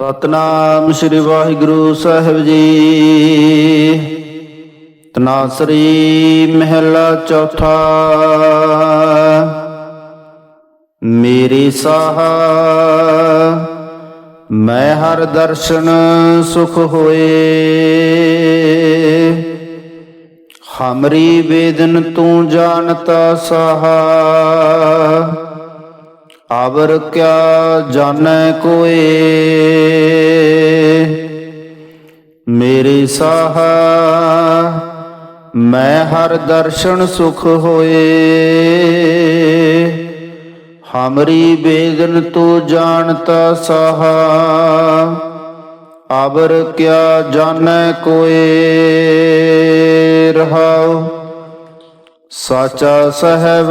ਸਤਨਾਮ ਸ੍ਰੀ ਵਾਹਿਗੁਰੂ ਸਾਹਿਬ ਜੀ। ਤਨਾਸਰੀ ਮਹਿਲਾ ਚੌਥਾ। ਮੇਰੀ ਸਾਹ, ਮੈਂ ਹਰ ਦਰਸ਼ਨ ਸੁਖ ਹੋਏ। ਹਮਰੀ ਵੇਦਨ ਤੂੰ ਜਾਣਤਾ ਸਾਹਾ। ਅਵਰ ਕਿਆ ਜਾਣੈ ਕੋਏ? ਮੇਰੇ ਸਾਹ, ਮੈਂ ਹਰ ਦਰਸ਼ਨ ਸੁਖ ਹੋਏ। ਹਮਰੀ ਬੇਦਨ ਤੂੰ ਜਾਣਤਾ ਸਾਹਾ ਅਵਰ ਕਿਆ ਜਾਣੈ ਕੋਏ? ਸਾਚਾ ਸਹਿਬ,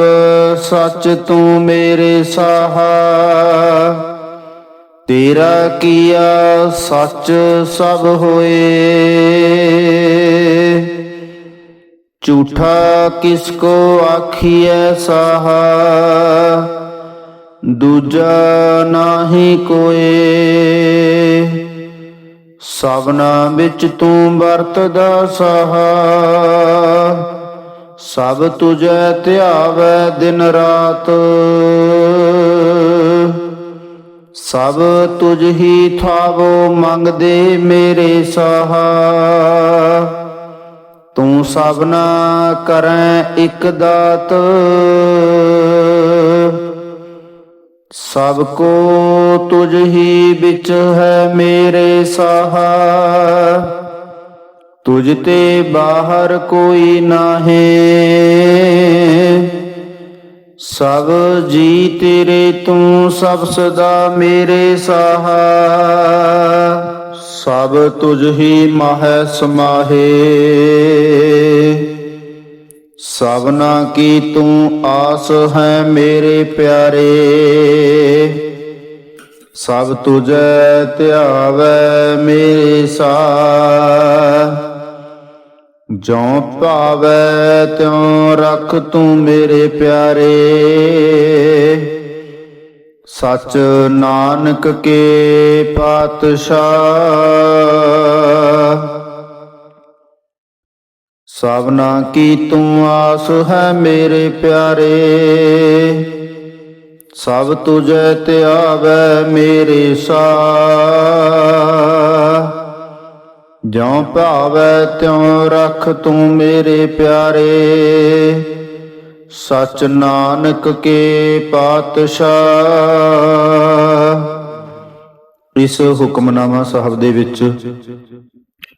ਸੱਚ ਤੂੰ ਮੇਰੇ ਸਾਹਾ। ਤੇਰਾ ਕੀਆ ਸੱਚ ਸਭ ਹੋਏ। ਝੂਠਾ ਕਿਸ ਕੋ ਆਖੀਐ ਸਾਹਾ। ਦੂਜਾ ਨਾਹੀ ਕੋਏ। ਸਭਨਾ ਵਿੱਚ ਤੂੰ ਵਰਤਦਾ ਸਾਹਾ। ਸਭ ਤੁਝੈ ਧਿਆਵੈ ਦਿਨ ਰਾਤ। ਸਭ ਤੁਝ ਹੀ ਥਾਵੋ ਮੰਗਦੇ ਮੇਰੇ ਸਾਹਾ। ਤੂੰ ਸਭਨਾ ਕਰੈ ਇਕ ਦਾਤ। ਸਭ ਕੋ ਤੁਝ ਹੀ ਵਿੱਚ ਹੈ ਮੇਰੇ ਸਾਹਾ। ਤੁਝ ਤੇ ਬਾਹਰ ਕੋਈ ਨਾਹੀ। ਸਭ ਜੀ ਤੇਰੇ ਤੂੰ ਸਭ ਸਦਾ ਮੇਰੇ ਸਾਹਾ। ਸਭ ਤੁਝ ਹੀ ਮਾਹਿ ਸਮਾਹੇ। ਸਭਨਾ ਕੀ ਤੂੰ ਆਸ ਹੈ ਮੇਰੇ ਪਿਆਰੇ। ਸਭ ਤੁਝੈ ਧਿਆਵੈ ਮੇਰੇ ਸਾਹ। ਜਉ ਭਾਵੈ ਤਿਉ ਰਖ ਤੂੰ ਮੇਰੇ ਪਿਆਰੇ। ਸਚ ਨਾਨਕ ਕੇ ਪਾਤਸ਼ਾਹ। ਸਭਨਾ ਕੀ ਤੂੰ ਆਸ ਹੈ ਮੇਰੇ ਪਿਆਰੇ। ਸਭ ਤੁਝੈ ਧਿਆਵੈ ਮੇਰੇ ਸਾ ਜਿਉ ਭਾਵੈ ਤਿਉ ਰਖ ਤੂੰ ਮੇਰੇ ਪਿਆਰੇ। ਸਚ ਨਾਨਕ ਕੇ ਪਾਤਸ਼ਾਹ। ਇਸ ਹੁਕਮਨਾਮਾ ਸਾਹਿਬ ਦੇ ਵਿੱਚ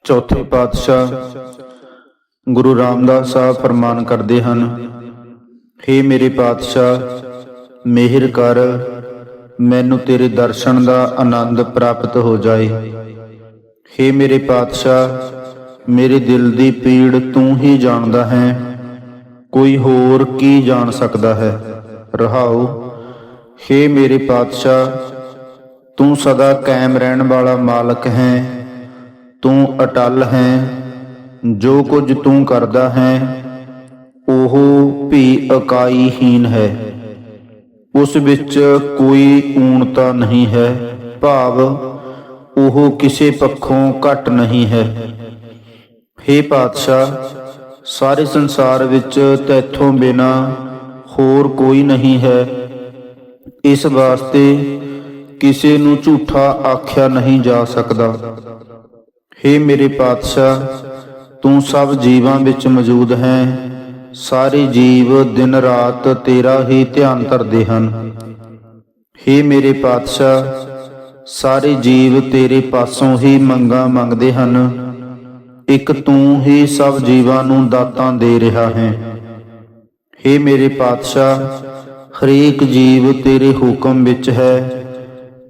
ਚੌਥੇ ਪਾਤਸ਼ਾਹ ਗੁਰੂ ਰਾਮਦਾਸ ਸਾਹਿਬ ਫਰਮਾਨ ਕਰਦੇ ਹਨ हे ਮੇਰੇ ਪਾਤਸ਼ਾਹ, ਮਿਹਰ ਕਰ, ਮੈਨੂੰ ਤੇਰੇ ਦਰਸ਼ਨ ਦਾ ਆਨੰਦ ਪ੍ਰਾਪਤ ਹੋ ਜਾਏ। हे ਮੇਰੇ ਪਾਤਸ਼ਾਹ, ਮੇਰੇ ਦਿਲ ਦੀ ਪੀੜ ਤੂੰ ਹੀ ਜਾਣਦਾ ਹੈ। ਕੋਈ ਹੋਰ ਕੀ ਜਾਣ ਸਕਦਾ ਹੈ? ਰਹਾਉ हे ਮੇਰੇ ਪਾਤਸ਼ਾਹ, ਤੂੰ ਸਦਾ ਕਾਇਮ ਰਹਿਣ ਵਾਲਾ ਮਾਲਕ ਹੈ। ਤੂੰ ਅਟਲ ਹੈ। ਜੋ ਕੁਝ ਤੂੰ ਕਰਦਾ ਹੈ, ਉਹ ਵੀ ਇਕਾਈਹੀਨ ਹੈ। ਉਸ ਵਿੱਚ ਕੋਈ ਊਣਤਾ ਨਹੀਂ ਹੈ। ਭਾਵ ਉਹ ਕਿਸੇ ਪੱਖੋਂ ਘਟ ਨਹੀਂ ਹੈ हे ਪਾਤਸ਼ਾਹ ਸਾਰੇ ਸੰਸਾਰ ਵਿੱਚ ਤੈਥੋਂ ਬਿਨਾ ਹੋਰ ਕੋਈ ਨਹੀਂ ਹੈ ਇਸ ਵਾਸਤੇ ਕਿਸੇ ਨੂੰ ਝੂਠਾ ਆਖਿਆ ਨਹੀਂ ਜਾ ਸਕਦਾ हे ਮੇਰੇ ਪਾਤਸ਼ਾਹ ਤੂੰ ਸਭ ਜੀਵਾਂ ਵਿੱਚ ਮੌਜੂਦ ਹੈ ਸਾਰੇ ਜੀਵ ਦਿਨ ਰਾਤ ਤੇਰਾ ਹੀ ਧਿਆਨ ਧਰਦੇ ਹਨ हे ਮੇਰੇ ਪਾਤਸ਼ਾਹ ਸਾਰੇ ਜੀਵ ਤੇਰੇ ਪਾਸੋਂ ਹੀ ਮੰਗਾ ਮੰਗਦੇ ਹਨ। ਇੱਕ ਤੂੰ ਹੀ ਸਭ ਜੀਵਾਂ ਨੂੰ ਦਾਤਾਂ ਦੇ ਰਿਹਾ ਹੈ। हे ਮੇਰੇ ਪਾਤਸ਼ਾਹ, ਹਰੇਕ ਜੀਵ ਤੇਰੇ ਹੁਕਮ ਵਿੱਚ ਹੈ।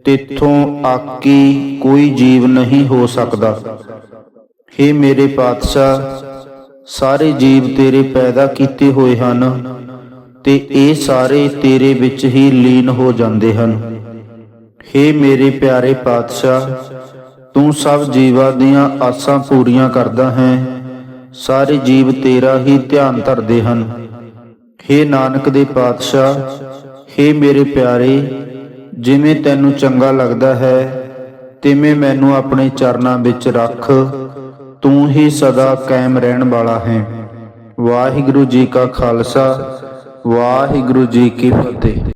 ਤੇਥੋਂ ਆਕੀ ਕੋਈ ਜੀਵ ਨਹੀਂ ਹੋ ਸਕਦਾ। हे ਮੇਰੇ ਪਾਤਸ਼ਾਹ, ਸਾਰੇ ਜੀਵ ਤੇਰੇ ਪੈਦਾ ਕੀਤੇ ਹੋਏ ਹਨ ਤੇ ਇਹ ਸਾਰੇ ਤੇਰੇ ਵਿੱਚ ਹੀ ਲੀਨ ਹੋ ਜਾਂਦੇ ਹਨ। हे ਮੇਰੇ ਪਿਆਰੇ ਪਾਤਸ਼ਾਹ ਤੂੰ ਸਭ ਜੀਵਾਂ ਦੀਆਂ ਆਸਾਂ ਪੂਰੀਆਂ ਕਰਦਾ ਹੈ ਸਾਰੇ ਜੀਵ ਤੇਰਾ ਹੀ ਧਿਆਨ ਧਰਦੇ ਹਨ हे ਨਾਨਕ ਦੇ ਪਾਤਸ਼ਾਹ हे ਮੇਰੇ ਪਿਆਰੇ ਜਿਵੇਂ ਤੈਨੂੰ ਚੰਗਾ ਲੱਗਦਾ ਹੈ ਤਿਵੇਂ ਮੈਨੂੰ ਆਪਣੇ ਚਰਨਾਂ ਵਿੱਚ ਰੱਖ ਤੂੰ ਹੀ ਸਦਾ ਕਾਇਮ ਰਹਿਣ ਵਾਲਾ ਹੈ ਵਾਹਿਗੁਰੂ ਜੀ ਕਾ ਖਾਲਸਾ ਵਾਹਿਗੁਰੂ ਜੀ ਕੀ ਫਤਿਹ